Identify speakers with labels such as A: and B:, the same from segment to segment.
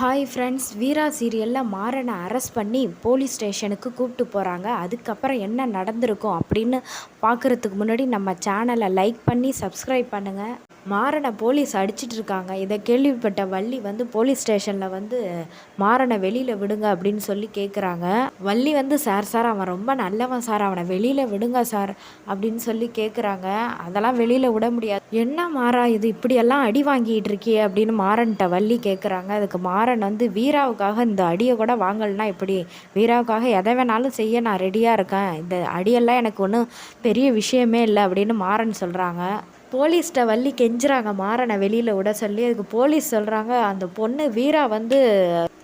A: Hi friends வீரா சீரியலில் மாறனை arrest பண்ணி police ஸ்டேஷனுக்கு கூப்பிட்டு போகிறாங்க அதுக்கப்புறம் என்ன நடந்திருக்கும் அப்படின்னு பார்க்குறதுக்கு முன்னாடி நம்ம சேனலை லைக் பண்ணி சப்ஸ்கிரைப் பண்ணுங்கள் மாறனை போலீஸ் அடிச்சிட்டு இருக்காங்க. இதை கேள்விப்பட்ட வள்ளி வந்து போலீஸ் ஸ்டேஷனில் வந்து மாறனை வெளியில் விடுங்க அப்படின்னு சொல்லி கேட்குறாங்க வள்ளி வந்து சார் சார் அவன் ரொம்ப நல்லவன் சார் அவனை வெளியில் விடுங்க சார் அப்படின்னு சொல்லி கேட்குறாங்க அதெல்லாம் வெளியில் விட முடியாது. என்ன மாறா இது? இப்படியெல்லாம் அடி வாங்கிட்டு இருக்கியே அப்படின்னு மாறன்ட்ட வள்ளி கேட்குறாங்க அதுக்கு மாறன் வந்து வீராவுக்காக இந்த அடியை கூட வாங்கலனா இப்படி வீராவுக்காக எதை வேணாலும் செய்ய நான் ரெடியாக இருக்கேன். இந்த அடியெல்லாம் எனக்கு ஒன்றும் பெரிய விஷயமே இல்லை அப்படின்னு மாறன் சொல்கிறாங்க போலீஸ்கிட்ட வள்ளி கெஞ்சுறாங்க. மாறனை வெளியில் விட சொல்லி அதுக்கு போலீஸ் சொல்கிறாங்க அந்த பொண்ணு வீரா வந்து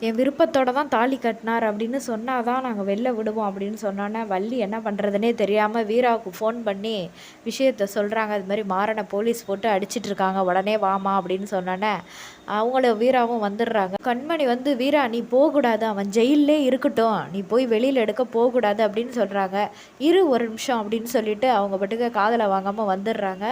A: என் விருப்பத்தோட தான் தாலி கட்டினார் அப்படின்னு சொன்னால் தான் நாங்கள் வெளில விடுவோம் அப்படின்னு சொன்னோன்னே வள்ளி என்ன பண்ணுறதுனே தெரியாமல் வீராவுக்கு ஃபோன் பண்ணி விஷயத்த சொல்கிறாங்க அது மாதிரி மாறனை போலீஸ் போட்டு அடிச்சிட்டு இருக்காங்க. உடனே வாமா அப்படின்னு சொன்னோன்னே அவங்கள வீராவும் வந்துடுறாங்க. கண்மணி வந்து வீரா நீ போகக்கூடாது. அவன் ஜெயிலே இருக்கட்டும். நீ போய் வெளியில் எடுக்க போகக்கூடாது அப்படின்னு சொல்கிறாங்க இரு ஒரு நிமிஷம் அப்படின்னு சொல்லிட்டு அவங்க பாட்டுக்கு காதலை வாங்காமல் வந்துடுறாங்க.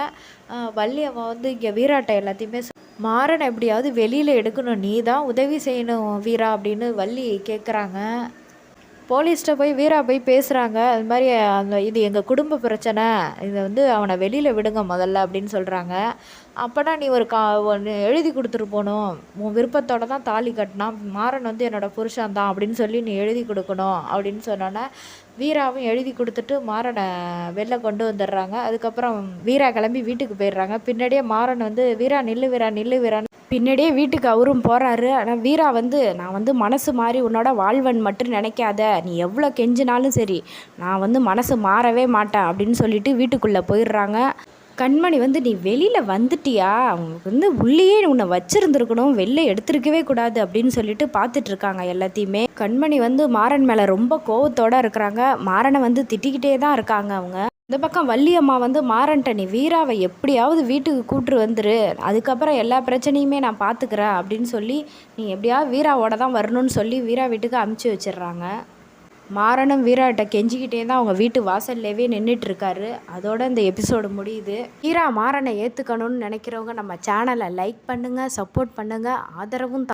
A: வள்ளி அவன் வந்து இங்கே வீராட்டை எல்லாத்தையுமே மாறனை எப்படியாவது வெளியில் எடுக்கணும் நீ தான் உதவி செய்யணும் வீரா அப்படின்னு வள்ளி கேட்குறாங்க போலீஸ்கிட்ட போய் வீரா போய் பேசுகிறாங்க அது மாதிரி அந்த இது எங்கள் குடும்ப பிரச்சனை. இதை வந்து அவனை வெளியில் விடுங்க முதல்ல அப்படின்னு சொல்கிறாங்க அப்போனா நீ ஒரு கா ஒன்று எழுதி கொடுத்துட்டு போகணும் உன் விருப்பத்தோடு தான் தாலி கட்டினான் மாறன் வந்து என்னோட புருஷன் தான் அப்படின்னு சொல்லி நீ எழுதி கொடுக்கணும் அப்படின்னு சொன்னோன்னே வீராவும் எழுதி கொடுத்துட்டு மாறனை வெளில கொண்டு வந்துடுறாங்க. அதுக்கப்புறம் வீரா கிளம்பி வீட்டுக்கு போயிடுறாங்க. பின்னாடியே மாறன் வந்து வீரா நில்லு வீரா நில்லு வீரான்னு. பின்னாடியே வீட்டுக்கு அவரும் போகிறாரு ஆனால் வீரா வந்து நான் வந்து மனசு மாறி உன்னோட வாழ்வன் மட்டும் நினைக்காத. நீ எவ்வளோ கெஞ்சினாலும் சரி நான் வந்து மனசு மாறவே மாட்டேன். அப்படின்னு சொல்லிட்டு வீட்டுக்குள்ளே போயிடுறாங்க. கண்மணி வந்து நீ வெளியில் வந்துட்டியா? அவங்க வந்து உள்ளேயே உன்னை வச்சுருந்துருக்கணும். வெளில எடுத்துருக்கவே கூடாது. அப்படின்னு சொல்லிட்டு பார்த்துட்ருக்காங்க எல்லாத்தையுமே. கண்மணி வந்து மாறன் மேலே ரொம்ப கோவத்தோட இருக்கிறாங்க. மாறனை வந்து திட்டிக்கிட்டே தான் இருக்காங்க அவங்க. இந்த பக்கம் வள்ளியம்மா வந்து மாறன்ட்ட நீ வீராவை எப்படியாவது வீட்டுக்கு கூட்டு வந்துரு. அதுக்கப்புறம் எல்லா பிரச்சனையுமே நான் பார்த்துக்கிறேன் அப்படின்னு சொல்லி நீ எப்படியாவது வீராவோட தான் வரணும்னு சொல்லி வீரா வீட்டுக்கு அமுச்சு வச்சிடுறாங்க. மாறனும் வீராட்ட கெஞ்சிக்கிட்டே தான் அவங்க வீட்டு வாசல்லேயே நின்றுட்டு இருக்காரு அதோட இந்த எபிசோடு முடியுது. வீரா மாறனை ஏற்றுக்கணும்னு நினைக்கிறவங்க நம்ம சேனலை லைக் பண்ணுங்கள் சப்போர்ட் பண்ணுங்கள் ஆதரவும்